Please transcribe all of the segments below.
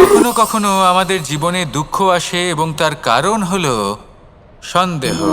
কখনো কখনো আমাদের জীবনে দুঃখ আসে এবং তার কারণ হল সন্দেহ।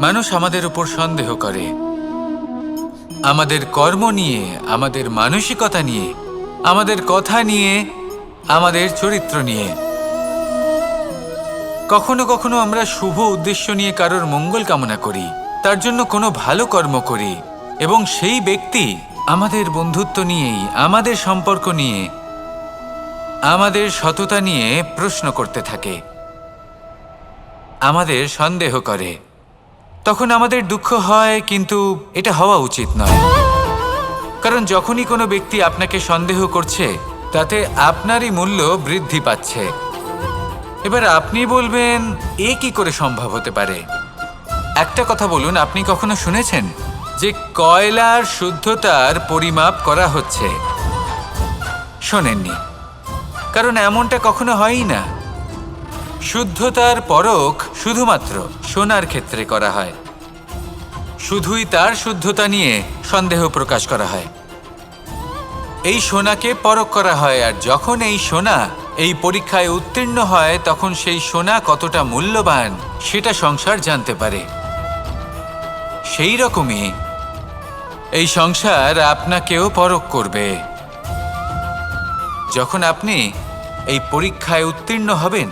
মানুষ আমাদের উপর সন্দেহ করে। আমাদের কর্ম নিয়ে, আমাদের মানসিকতা নিয়ে, আমাদের কথা নিয়ে, আমাদের চরিত্র নিয়ে। কখনো কখনো আমরা শুভ উদ্দেশ্য নিয়ে কারোর মঙ্গল কামনা করি, তার জন্য কোনো ভালো কর্ম করি, এবং সেই ব্যক্তি আমাদের বন্ধুত্ব নিয়েই, আমাদের সম্পর্ক নিয়ে, আমাদের সততা নিয়ে প্রশ্ন করতে থাকে, আমাদের সন্দেহ করে। তখন আমাদের দুঃখ হয়, কিন্তু এটা হওয়া উচিত নয়। কারণ যখনই কোনো ব্যক্তি আপনাকে সন্দেহ করছে, তাতে আপনারই মূল্য বৃদ্ধি পাচ্ছে। এবার আপনি বলবেন, এ কি করে সম্ভব হতে পারে? একটা কথা বলুন, আপনি কখনো শুনেছেন যে কয়লার শুদ্ধতার পরিমাপ করা হচ্ছে? শোনেননি। কারণ এমনটা কখনো হয়ই না। শুদ্ধতার পরখ শুধুমাত্র সোনার ক্ষেত্রে করা হয়। শুধুই তার শুদ্ধতা নিয়ে সন্দেহ প্রকাশ করা হয়। এই সোনাকে পরখ করা হয়, আর যখন এই সোনা এই পরীক্ষায় উত্তীর্ণ হয় তখন সেই সোনা কতটা মূল্যবান, সেটা সংসার জানতে পারে। সেই রকমই এই সংসার আপনাকেও পরখ করবে। যখন আপনি এই পরীক্ষায় উত্তীর্ণ হবেন,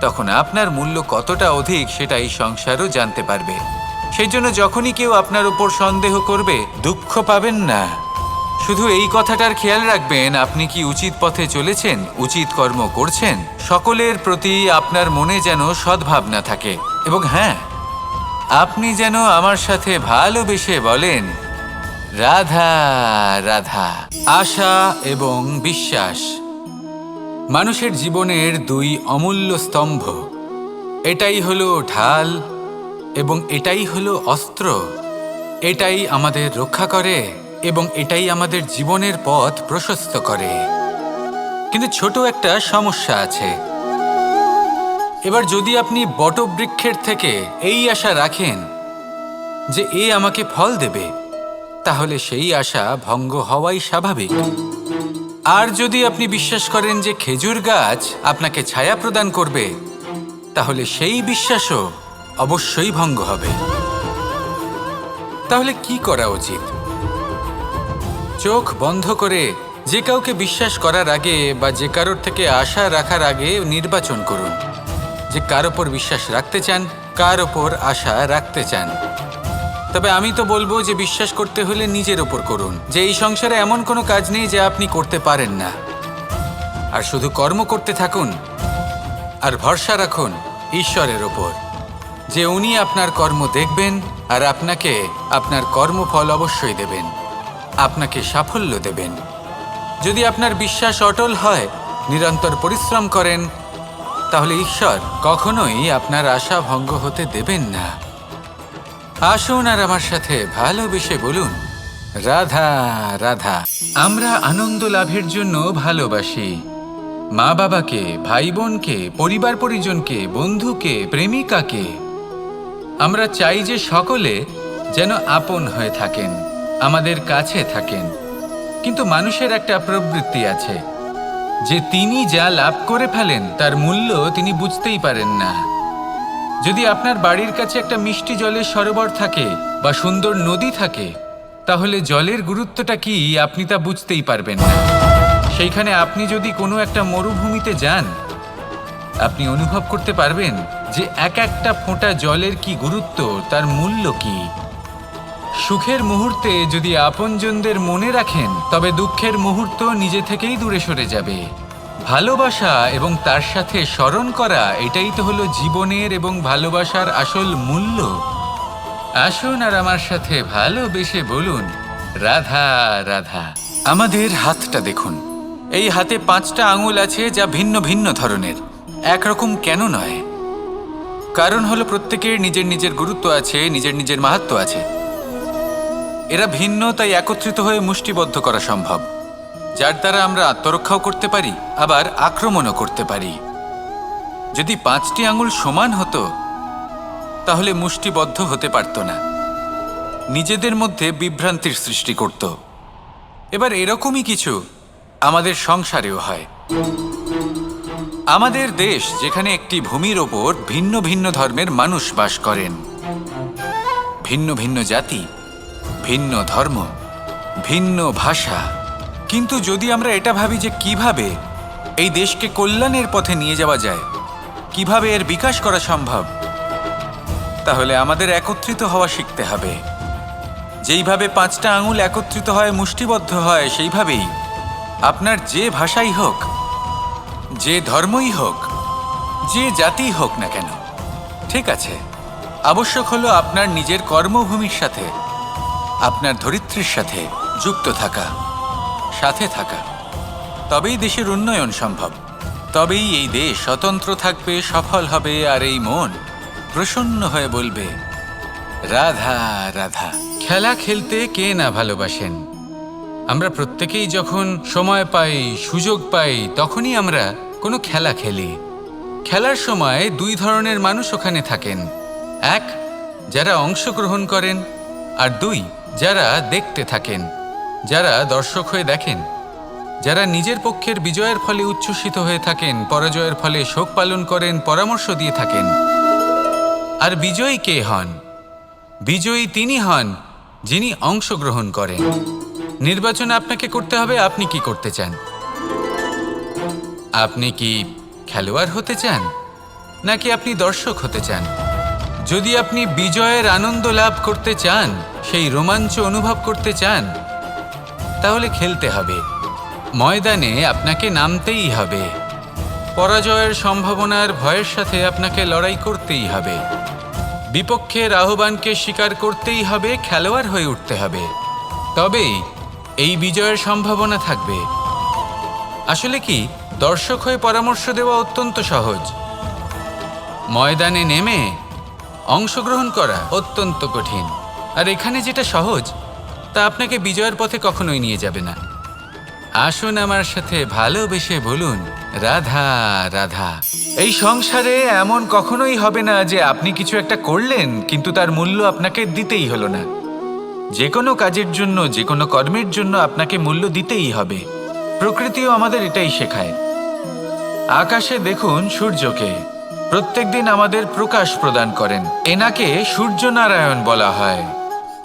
তখন আপনার মূল্য কতটা অধিক সেটা এই সংসারও জানতে পারবে। সেই জন্য যখনই কেউ আপনার উপর সন্দেহ করবে, দুঃখ পাবেন না। শুধু এই কথাটার খেয়াল রাখবেন, আপনি কি উচিত পথে চলেছেন? উচিত কর্ম করছেন? সকলের প্রতি আপনার মনে যেন সদ্ভাবনা থাকে। এবং হ্যাঁ আপনি যেন আমার সাথে ভালোবেসে বলেন, রাধা রাধা। আশা এবং বিশ্বাস মানুষের জীবনের দুই অমূল্য স্তম্ভ। এটাই হলো ঢাল এবং এটাই হলো অস্ত্র। এটাই আমাদের রক্ষা করে। এবং এটাই আমাদের জীবনের পথ প্রশস্ত করে। কিন্তু ছোট একটা সমস্যা আছে। এবার যদি আপনি বটবৃক্ষের থেকে এই আশা রাখেন যে এ আমাকে ফল দেবে, তাহলে সেই আশা ভঙ্গ হওয়াই স্বাভাবিক। আর যদি আপনি বিশ্বাস করেন যে খেজুর গাছ আপনাকে ছায়া প্রদান করবে, তাহলে সেই বিশ্বাসও অবশ্যই ভঙ্গ হবে। তাহলে কি করা উচিত? চোখ বন্ধ করে যে কাউকে বিশ্বাস করার আগে বা যে কারোর থেকে আশা রাখার আগে নির্বাচন করুন। যে কার ওপর বিশ্বাস রাখতে চান, কার ওপর আশা রাখতে চান। তবে আমি তো বলব যে বিশ্বাস করতে হলে নিজের ওপর করুন, যে এই সংসারে এমন কোনো কাজ নেই যে আপনি করতে পারেন না। আর শুধু কর্ম করতে থাকুন, আর ভরসা রাখুন ঈশ্বরের ওপর, যে উনি আপনার কর্ম দেখবেন আর আপনাকে আপনার কর্মফল অবশ্যই দেবেন। আপনাকে সাফল্য দেবেন। যদি আপনার বিশ্বাস অটল হয়, নিরন্তর পরিশ্রম করেন, তাহলে ঈশ্বর কখনোই আপনার আশা ভঙ্গ হতে দেবেন না। আসুন আর আমার সাথে ভালোবেসে বলুন, রাধা রাধা। আমরা আনন্দ লাভের জন্য ভালোবাসি। মা বাবাকে ভাই বোনকে পরিবার পরিজনকে, বন্ধুকে, প্রেমিকাকে। আমরা চাই যে সকলে যেন আপন হয়ে থাকেন। আমাদের কাছে থাকেন। কিন্তু মানুষের একটা প্রবৃত্তি আছে। যে তিনি যা লাভ করে ফেলেন, তার মূল্য তিনি বুঝতেই পারেন না। যদি আপনার বাড়ির কাছে একটা মিষ্টি জলের সরোবর থাকে বা সুন্দর নদী থাকে, তাহলে জলের গুরুত্বটা কি আপনি তা বুঝতেই পারবেন না। সেইখানে আপনি যদি কোনো একটা মরুভূমিতে যান, আপনি অনুভব করতে পারবেন যে এক একটা ফোঁটা জলের কি গুরুত্ব, তার মূল্য কি। সুখের মুহূর্তে যদি আপনজনদের মনে রাখেন, তবে দুঃখের মুহূর্ত নিজে থেকেই দূরে সরে যাবে। ভালোবাসা এবং তার সাথে স্মরণ করা, এটাই তো হলো জীবনের এবং ভালোবাসার আসল মূল্য। আসুন আর আমার সাথে ভালোবেসে বলুন, রাধা রাধা। আমাদের হাতটা দেখুন। এই হাতে পাঁচটা আঙুল আছে যা ভিন্ন ভিন্ন ধরনের। একরকম কেন নয়? কারণ হলো প্রত্যেকের নিজের নিজের গুরুত্ব আছে, নিজের নিজের মাহাত্ম আছে। এরা ভিন্ন, তাই একত্রিত হয়ে মুষ্টিবদ্ধ করা সম্ভব। যার দ্বারা আমরা আত্মরক্ষাও করতে পারি, আবার আক্রমণও করতে পারি। যদি পাঁচটি আঙুল সমান হতো, তাহলে মুষ্টিবদ্ধ হতে পারত না। নিজেদের মধ্যে বিভ্রান্তির সৃষ্টি করত। এবার এরকমই কিছু আমাদের সংসারেও হয়। আমাদের দেশ, যেখানে একটি ভূমির ওপর ভিন্ন ভিন্ন ধর্মের মানুষ বাস করেন। ভিন্ন ভিন্ন জাতি ভিন্ন ধর্ম, ভিন্ন ভাষা। কিন্তু যদি আমরা এটা ভাবি যে কীভাবে এই দেশকে কল্যাণের পথে নিয়ে যাওয়া যায়, কীভাবে এর বিকাশ করা সম্ভব, তাহলে আমাদের একত্রিত হওয়া শিখতে হবে। যেইভাবে পাঁচটা আঙুল একত্রিত হয়, মুষ্টিবদ্ধ হয়, সেইভাবেই আপনার যে ভাষাই হোক, যে ধর্মই হোক, যে জাতি হোক না কেন, ঠিক আছে? আবশ্যক হলো আপনার নিজের কর্মভূমির সাথে আপনার ধরিত্রীর সাথে যুক্ত থাকা, সাথে থাকা। তবেই দেশের উন্নয়ন সম্ভব। তবেই এই দেশ স্বতন্ত্র থাকবে, সফল হবে, আর এই মন প্রসন্ন হয়ে বলবে, রাধা রাধা। খেলা খেলতে কে না ভালোবাসেন? আমরা প্রত্যেকেই যখন সময় পাই, সুযোগ পাই, তখনই আমরা কোনো খেলা খেলি। খেলার সময় দুই ধরনের মানুষ ওখানে থাকেন। এক, যারা অংশগ্রহণ করেন, আর দুই যারা দেখতে থাকেন, যারা দর্শক হয়ে দেখেন, যারা নিজের পক্ষের বিজয়ের ফলে উচ্ছ্বসিত হয়ে থাকেন, পরাজয়ের ফলে শোক পালন করেন, পরামর্শ দিয়ে থাকেন। আর বিজয়ী কে হন? বিজয়ী তিনি হন যিনি অংশগ্রহণ করেন। নির্বাচন আপনাকে করতে হবে, আপনি কি করতে চান? আপনি কি খেলোয়াড় হতে চান? নাকি আপনি দর্শক হতে চান? যদি আপনি বিজয়ের আনন্দ লাভ করতে চান সেই রোমাঞ্চ অনুভব করতে চান, তাহলে খেলতে হবে। ময়দানে আপনাকে নামতেই হবে। পরাজয়ের সম্ভাবনার ভয়ের সাথে আপনাকে লড়াই করতেই হবে। বিপক্ষের আহ্বানকে স্বীকার করতেই হবে, খেলোয়াড় হয়ে উঠতে হবে। তবেই এই বিজয়ের সম্ভাবনা থাকবে। আসলে কি, দর্শক হয়ে পরামর্শ দেওয়া অত্যন্ত সহজ। ময়দানে নেমে অংশগ্রহণ করা অত্যন্ত কঠিন। আর এখানে যেটা সহজ, তা আপনাকে বিজয়ের পথে কখনোই নিয়ে যাবে না। আসুন আমার সাথে ভালোবেসে বলুন, রাধা রাধা। এই সংসারে এমন কখনোই হবে না যে আপনি কিছু একটা করলেন, কিন্তু তার মূল্য আপনাকে দিতেই হলো না। যে কোনো কাজের জন্য, যে কোনো কর্মের জন্য আপনাকে মূল্য দিতেই হবে। প্রকৃতিও আমাদের এটাই শেখায়। আকাশে দেখুন সূর্যকে। প্রত্যেকদিন আমাদের প্রকাশ প্রদান করেন। এনাকে সূর্যনারায়ণ বলা হয়।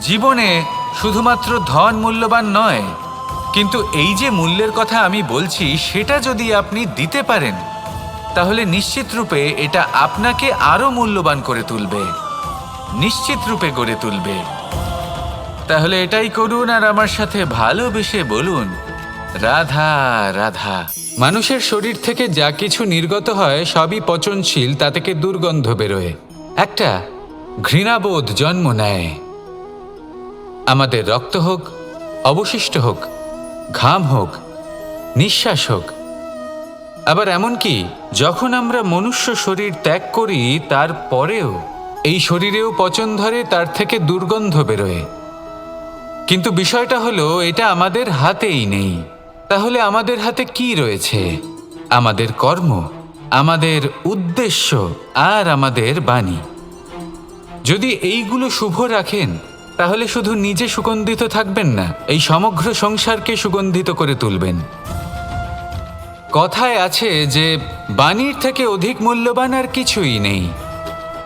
জীবনে শুধুমাত্র ধন মূল্যবান নয়, কিন্তু এই যে মূল্যের কথা আমি বলছি, সেটা যদি আপনি দিতে পারেন, তাহলে নিশ্চিত রূপে এটা আপনাকে আরও মূল্যবান করে তুলবে, নিশ্চিত রূপে গড়ে তুলবে। তাহলে এটাই করুন আর আমার সাথে ভালোবেসে বলুন, রাধা রাধা। মানুষের শরীর থেকে যা কিছু নির্গত হয়, সবই পচনশীল তা থেকে দুর্গন্ধ বেরোয়। একটা ঘৃণাবোধ জন্ম নেয়। আমাদের রক্ত হোক, অবশিষ্ট হোক, ঘাম হোক, নিঃশ্বাস হোক। আবার এমনকি যখন আমরা মনুষ্য শরীর ত্যাগ করি তারপরেও এই শরীরেও পচন ধরে তার থেকে দুর্গন্ধ বেরোয়। কিন্তু বিষয়টা হলো, এটা আমাদের হাতেই নেই। তাহলে আমাদের হাতে কি রয়েছে? আমাদের কর্ম, আমাদের উদ্দেশ্য, আর আমাদের বাণী। যদি এইগুলো শুভ রাখেন তাহলে শুধু নিজে সুগন্ধিত থাকবেন না, এই সমগ্র সংসারকে সুগন্ধিত করে তুলবেন। কথায় আছে যে, বাণীর থেকে অধিক মূল্যবান আর কিছুই নেই।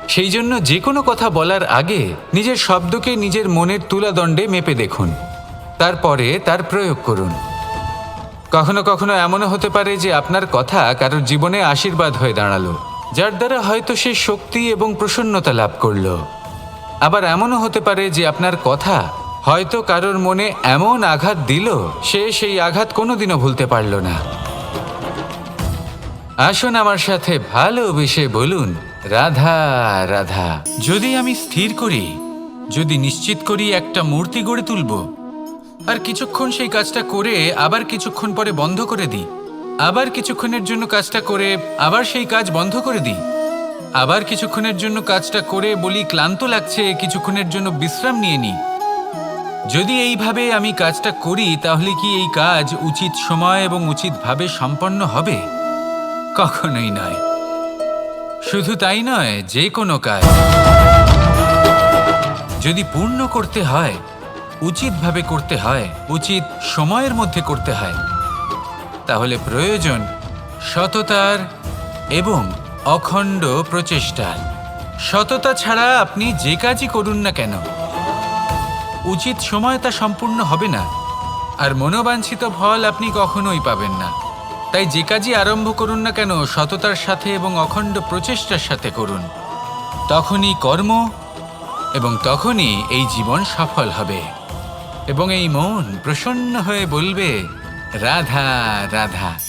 সেই জন্য যে কোনো কথা বলার আগে নিজের শব্দকে নিজের মনের তুলাদণ্ডে মেপে দেখুন। তারপরে তার প্রয়োগ করুন। কখনো কখনো এমনও হতে পারে যে, আপনার কথা কারোর জীবনে আশীর্বাদ হয়ে দাঁড়াল, যার দ্বারা হয়তো সে শক্তি এবং প্রসন্নতা লাভ করল। আবার এমনও হতে পারে যে আপনার কথা হয়তো কারোর মনে এমন আঘাত দিল, সে সেই আঘাত কোনোদিনও ভুলতে পারল না। আসুন আমার সাথে ভালোবেসে বলুন, রাধা রাধা। যদি আমি স্থির করি, যদি নিশ্চিত করি একটা মূর্তি গড়ে তুলব, আর কিছুক্ষণ সেই কাজটা করে আবার কিছুক্ষণ পরে বন্ধ করে দিই, আবার কিছুক্ষণের জন্য কাজটা করে আবার সেই কাজ বন্ধ করে দিই আবার কিছুক্ষণের জন্য কাজটা করে বলি, ক্লান্ত লাগছে, কিছুক্ষণের জন্য বিশ্রাম নিয়ে নিই যদি এইভাবে আমি কাজটা করি, তাহলে কি এই কাজ উচিত সময় এবং উচিতভাবে সম্পন্ন হবে? কখনোই নয়। শুধু তাই নয় যে কোনো কাজ। যদি পূর্ণ করতে হয়, উচিতভাবে করতে হয়, উচিত সময়ের মধ্যে করতে হয়, তাহলে প্রয়োজন সততার এবং অখণ্ড প্রচেষ্টার সততা ছাড়া আপনি যে কাজই করুন না কেন, উচিত সময় তা সম্পূর্ণ হবে না, আর মনোবাঞ্ছিত ফল আপনি কখনোই পাবেন না। তাই যে কাজই আরম্ভ করুন না কেন, সততার সাথে এবং অখণ্ড প্রচেষ্টার সাথে করুন। তখনই কর্ম এবং তখনই এই জীবন সফল হবে। এবং এই মন প্রসন্ন হয়ে বলবে, রাধা রাধা।